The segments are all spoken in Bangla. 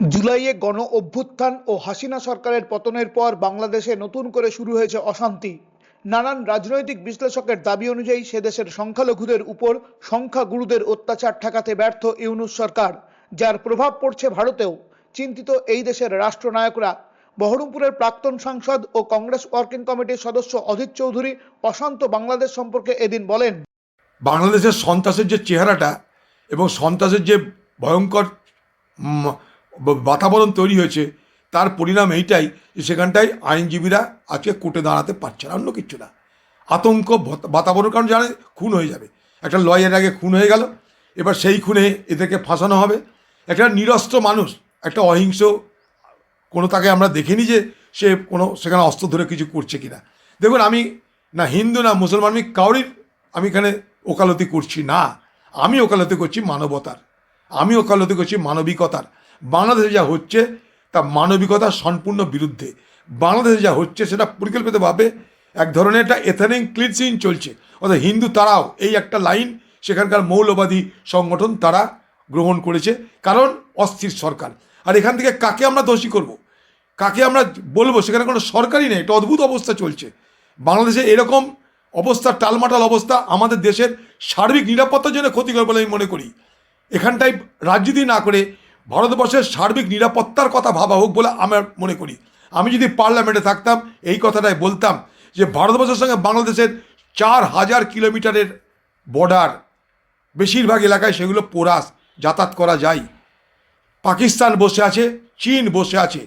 জুলাইয়ে গণ অভ্যুত্থান ও হাসিনা সরকারের পতনের পর বাংলাদেশে নতুন করে শুরু হয়েছে অশান্তি। নানান রাজনৈতিক বিশ্লেষকের দাবি অনুযায়ী সে দেশের সংখ্যালঘুদের উপর সংখ্যাগুরুদের অত্যাচার ঠেকাতে ব্যর্থ ইউনুস সরকার, যার প্রভাব পড়ছে ভারতেও। চিন্তিত এই দেশের রাষ্ট্রনায়করা, বহরমপুরের প্রাক্তন সাংসদ ও কংগ্রেস ওয়ার্কিং কমিটির সদস্য অধীর চৌধুরী অশান্ত বাংলাদেশ সম্পর্কে এদিন বলেন। বাংলাদেশের সন্ত্রাসের যে চেহারাটা এবং সন্ত্রাসের যে ভয়ঙ্কর বাতাবরণ তৈরি হয়েছে, তার পরিণাম এইটাই যে সেখানটায় আইনজীবীরা আজকে কোর্টে দাঁড়াতে পারছে না, অন্য কিচ্ছু না। আতঙ্ক বাতাবরণ, কারণ জানে খুন হয়ে যাবে। একটা লয়ের আগে খুন হয়ে গেল, এবার সেই খুনে এদেরকে ফাঁসানো হবে। একটা নিরস্ত্র মানুষ, একটা অহিংস, কোনো তাকে আমরা দেখিনি যে সে কোনো, সেখানে অস্ত্র ধরে কিছু করছে কিনা। দেখুন, আমি না হিন্দু, না মুসলমান, আমি কাউরির, আমি এখানে ওকালতি করছি না। আমি ওকালতি করছি মানবতার। আমি ওকালতি করছি মানবিকতার। বাংলাদেশে যা হচ্ছে তা মানবিকতার সম্পূর্ণ বিরুদ্ধে। বাংলাদেশে যা হচ্ছে সেটা পরিকল্পিতভাবে এক ধরনের একটা এথানিং ক্লিনসিং চলছে। অর্থাৎ হিন্দু তারাও এই একটা লাইন সেখানকার মৌলবাদী সংগঠন তারা গ্রহণ করেছে। কারণ অস্থির সরকার। আর এখান থেকে কাকে আমরা দোষী করব? কাকে আমরা বলব? সেখানে কোনো সরকারই নেই। একটা অদ্ভুত অবস্থা চলছে। বাংলাদেশে এরকম অবস্থা, টালমাটাল অবস্থা আমাদের দেশের সার্বিক নিরাপত্তার জন্য ক্ষতিকর বলে আমি মনে করি। এখানটায় রাজনীতি না করে ভারতবর্ষের সার্বিক নিরাপত্তার কথা ভাবা হোক বলে আমার মনে করি। আমি যদি পার্লামেন্টে থাকতাম, এই কথাটাই বলতাম যে ভারতবর্ষের সঙ্গে বাংলাদেশের চার হাজার কিলোমিটারের বর্ডার, বেশিরভাগ এলাকায় সেগুলো পোরাস, যাতায়াত করা যায়। পাকিস্তান বসে আছে, চীন বসে আছে।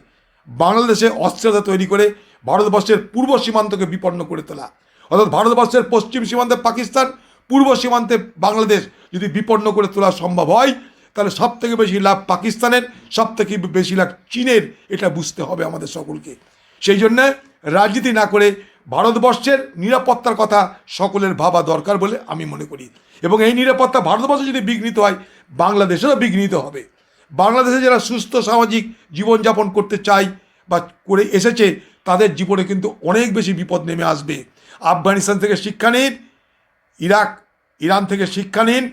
বাংলাদেশে অস্থিরতা তৈরি করে ভারতবর্ষের পূর্ব সীমান্তকে বিপন্ন করে তোলা। অর্থাৎ ভারতবর্ষের পশ্চিম সীমান্তে পাকিস্তান, পূর্ব সীমান্তে বাংলাদেশ যদি বিপন্ন করে তোলা সম্ভব হয় তাহলে সব থেকে বেশি লাভ পাকিস্তানের সব থেকে বেশি লাভ চীনের, এটা বুঝতে হবে আমাদের সকলকে। সেই জন্যে রাজনীতি না করে ভারতবর্ষের নিরাপত্তার কথা সকলের ভাবা দরকার বলে আমি মনে করি। এবং এই নিরাপত্তা ভারতবর্ষে যদি বিঘ্নিত হয়, বাংলাদেশেরও বিঘ্নিত হবে। বাংলাদেশে যারা সুস্থ, সামাজিক জীবনযাপন করতে চায় বা করে এসেছে, তাদের জীবনে কিন্তু অনেক বেশি বিপদ নেমে আসবে। আফগানিস্তান থেকে শিক্ষা নিন, ইরাক, ইরান থেকে শিক্ষা নিন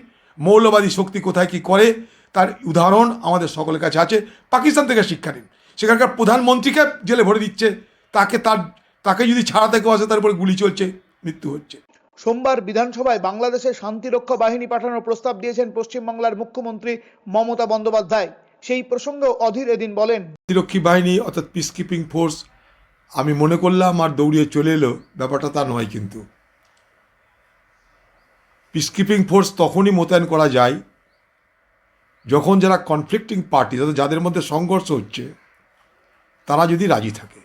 মৌলবাদী শক্তি কোথায় কি করে তার উদাহরণ আমাদের সকলের কাছে আছে। পাকিস্তান থেকে শিক্ষা নিন। সেখানকার প্রধানমন্ত্রীকে জেলে ভরে দিচ্ছে। তাকে তার তাকে যদি ছাড়াতে কেউ আসে তার উপরে গুলি চলছে মৃত্যু হচ্ছে। সোমবার বিধানসভায় বাংলাদেশের শান্তিরক্ষা বাহিনী পাঠানোর প্রস্তাব দিয়েছেন পশ্চিমবাংলার মুখ্যমন্ত্রী মমতা বন্দ্যোপাধ্যায়। সেই প্রসঙ্গেও অধীর এদিন বলেন প্রতিরক্ষী বাহিনী অর্থাৎ পিস কিপিং ফোর্স আমি মনে করলাম আর দৌড়িয়ে চলে এলো। ব্যাপারটা তা নয় কিন্তু। পিস কিপিং ফোর্স তখনই মোতায়েন করা যায় যখন যারা কনফ্লিক্টিং পার্টি তাদের, যাদের মধ্যে সংঘর্ষ হচ্ছে, তারা যদি রাজি থাকে।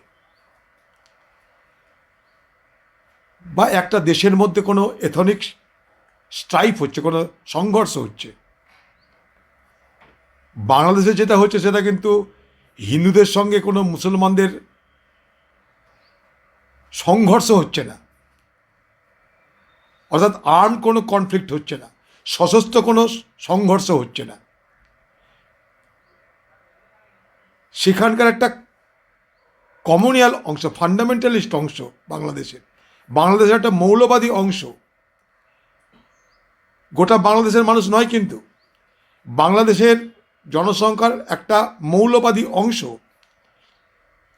বা একটা দেশের মধ্যে কোনো এথনিক স্ট্রাইফ হচ্ছে, কোনো সংঘর্ষ হচ্ছে, বাংলাদেশে যেটা হচ্ছে সেটা কিন্তু হিন্দুদের সঙ্গে কোনো মুসলমানদের সংঘর্ষ হচ্ছে না। অর্থাৎ আর্ম কোনো কনফ্লিক্ট হচ্ছে না, সশস্ত্র কোনো সংঘর্ষ হচ্ছে না। সেখানকার একটা কমনিয়াল অংশ ফান্ডামেন্টালিস্ট অংশ বাংলাদেশের। বাংলাদেশের একটা মৌলবাদী অংশ। গোটা বাংলাদেশের মানুষ নয় কিন্তু। বাংলাদেশের জনসংখ্যার একটা মৌলবাদী অংশ।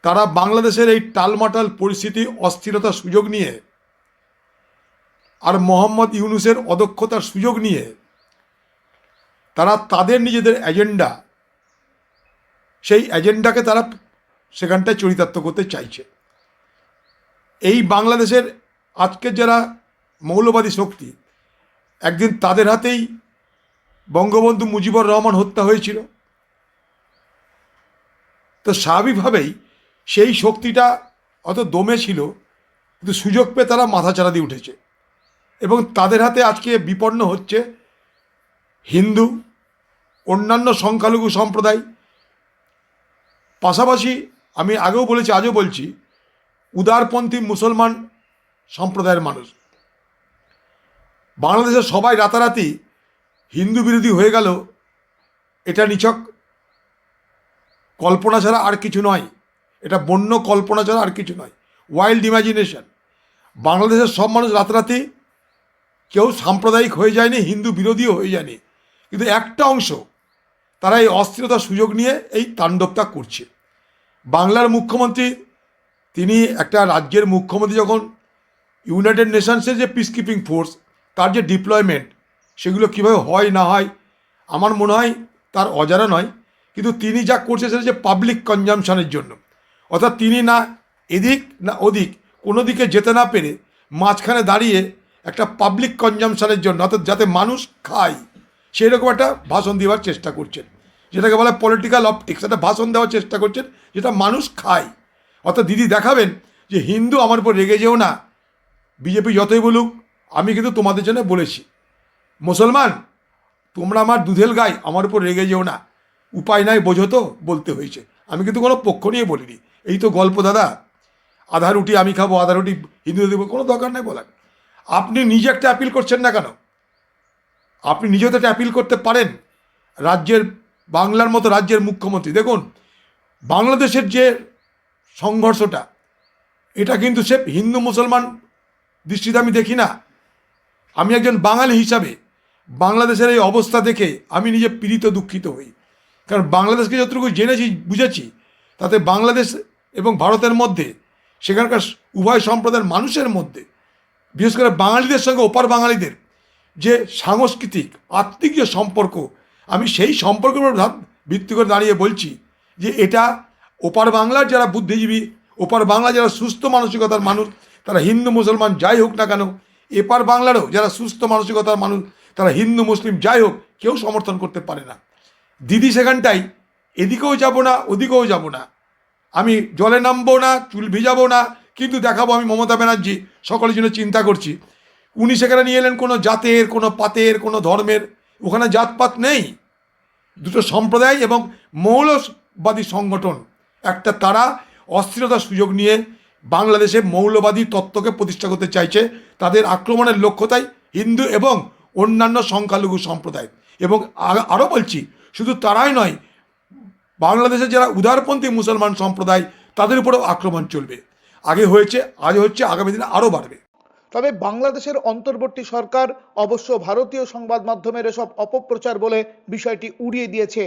তারা বাংলাদেশের এই টালমাটাল পরিস্থিতি অস্থিরতার সুযোগ নিয়ে আর মোহাম্মদ ইউনুসের অদক্ষতার সুযোগ নিয়ে তারা তাদের নিজেদের এজেন্ডা, সেই এজেন্ডাকে তারা সেখানটায় চরিতার্থ করতে চাইছে। এই বাংলাদেশের আজকের যারা মৌলবাদী শক্তি, একদিন তাদের হাতেই বঙ্গবন্ধু মুজিবুর রহমান হত্যা হয়েছিল। তো স্বাভাবিকভাবেই সেই শক্তিটা অত দমে ছিল, কিন্তু সুযোগ পেয়ে তারা মাথাচাড়া দিয়ে উঠেছে। এবং তাদের হাতে আজকে বিপন্ন হচ্ছে হিন্দু, অন্যান্য সংখ্যালঘু সম্প্রদায়। পাশাপাশি আমি আগেও বলেছি, আজও বলছি, উদারপন্থী মুসলমান সম্প্রদায়ের মানুষ। বাংলাদেশের সবাই রাতারাতি হিন্দু বিরোধী হয়ে গেল, এটা নিছক। কল্পনা ছাড়া আর কিছু নয়, এটা বন্য কল্পনা ছাড়া আর কিছু নয় ওয়াইল্ড ইমাজিনেশন বাংলাদেশের সব মানুষ রাতারাতি কেউ সাম্প্রদায়িক হয়ে যায়নি, হিন্দু বিরোধীও হয়ে যায়নি। কিন্তু একটা অংশ, তারা এই অস্থিরতার সুযোগ নিয়ে এই তাণ্ডবটা করছে। বাংলার মুখ্যমন্ত্রী, তিনি একটা রাজ্যের মুখ্যমন্ত্রী যখন ইউনাইটেড নেশনসের যে পিস কিপিং ফোর্স তার যে ডিপ্লয়মেন্ট সেগুলো কীভাবে হয়, না হয়, আমার মনে হয় তার অজানা নয়। কিন্তু তিনি যা করছে সেটা যে পাবলিক কনজামশনের জন্য। অর্থাৎ তিনি না এদিক না ওদিক, কোনো দিকে যেতে না পেরে মাঝখানে দাঁড়িয়ে একটা পাবলিক কনজামশনের জন্য, অর্থাৎ যাতে মানুষ খায় সেই রকম একটা ভাষণ দেওয়ার চেষ্টা করছেন। যেটাকে বলা পলিটিক্যাল অপটিক্স একটা ভাষণ দেওয়ার চেষ্টা করছেন, যেটা মানুষ খায়। অর্থাৎ দিদি দেখাবেন যে হিন্দু আমার উপর রেগে যেও না, বিজেপি যতই বলুক, আমি কিন্তু তোমাদের জন্য বলেছি। মুসলমান, তোমরা আমার দুধেল গাই, আমার উপর রেগে যেও না। উপায় নাই, বোঝো তো, বলতে হয়েছে। আমি কিন্তু কোনো পক্ষ নিয়ে বলিনি। এই তো গল্প দাদা, আধা রুটি আমি খাব, আধা রুটি হিন্দু দেবো, কোনো দরকার নাই বলার। আপনি নিজে একটা অ্যাপিল করছেন না কেন? আপনি নিজেও তো একটা অ্যাপিল করতে পারেন রাজ্যের, বাংলার মতো রাজ্যের মুখ্যমন্ত্রী। দেখুন, বাংলাদেশের যে সংঘর্ষটা, এটা কিন্তু সে হিন্দু মুসলমান দৃষ্টিতে আমি দেখি না। আমি একজন বাঙালি হিসাবে বাংলাদেশের এই অবস্থা দেখে আমি নিজে পীড়িত, দুঃখিত হই। কারণ বাংলাদেশকে যতটুকু জেনেছি, বুঝেছি, তাতে বাংলাদেশ এবং ভারতের মধ্যে, সেখানকার উভয় সম্প্রদায়ের মানুষের মধ্যে বিশেষ করে বাঙালিদের সঙ্গে ওপার বাঙালিদের যে সাংস্কৃতিক, আত্মিক যে সম্পর্ক, আমি সেই সম্পর্কের উপর ভিত্তি করে দাঁড়িয়ে বলছি যে এটা ওপার বাংলার যারা বুদ্ধিজীবী, ওপার বাংলা যারা সুস্থ মানসিকতার মানুষ, তারা হিন্দু, মুসলমান যাই হোক না কেন, এপার বাংলারও যারা সুস্থ মানসিকতার মানুষ, তারা হিন্দু, মুসলিম যাই হোক, কেউ সমর্থন করতে পারে না। দিদি সেখানটাই, এদিকেও যাব না, ওদিকেও যাব না। আমি জলে নামবো না, চুল ভিজাবো না কিন্তু দেখাবো আমি মমতা ব্যানার্জি, সকলের জন্য চিন্তা করছি। উনি সেখানে নিয়ে এলেন কোনো জাতের, কোনো পাতের, কোনো ধর্মের। ওখানে জাতপাত নেই। দুটো সম্প্রদায় এবং মৌলবাদী সংগঠন। একটা তারা অস্থিরতার সুযোগ নিয়ে বাংলাদেশে মৌলবাদী তত্ত্বকে প্রতিষ্ঠা করতে চাইছে। তাদের আক্রমণের লক্ষ্যতাই হিন্দু এবং অন্যান্য সংখ্যালঘু সম্প্রদায়। এবং আরও বলছি, শুধু তারাই নয়, বাংলাদেশের যারা উদারপন্থী মুসলমান সম্প্রদায়, তাদের উপরেও আক্রমণ চলবে। আগে হয়েছে, আজ হচ্ছে আগামী দিনে আরও বাড়বে। তবে বাংলাদেশের অন্তর্বর্তী সরকার অবশ্য ভারতীয় সংবাদ মাধ্যমের এসব অপপ্রচার বলে বিষয়টি উড়িয়ে দিয়েছে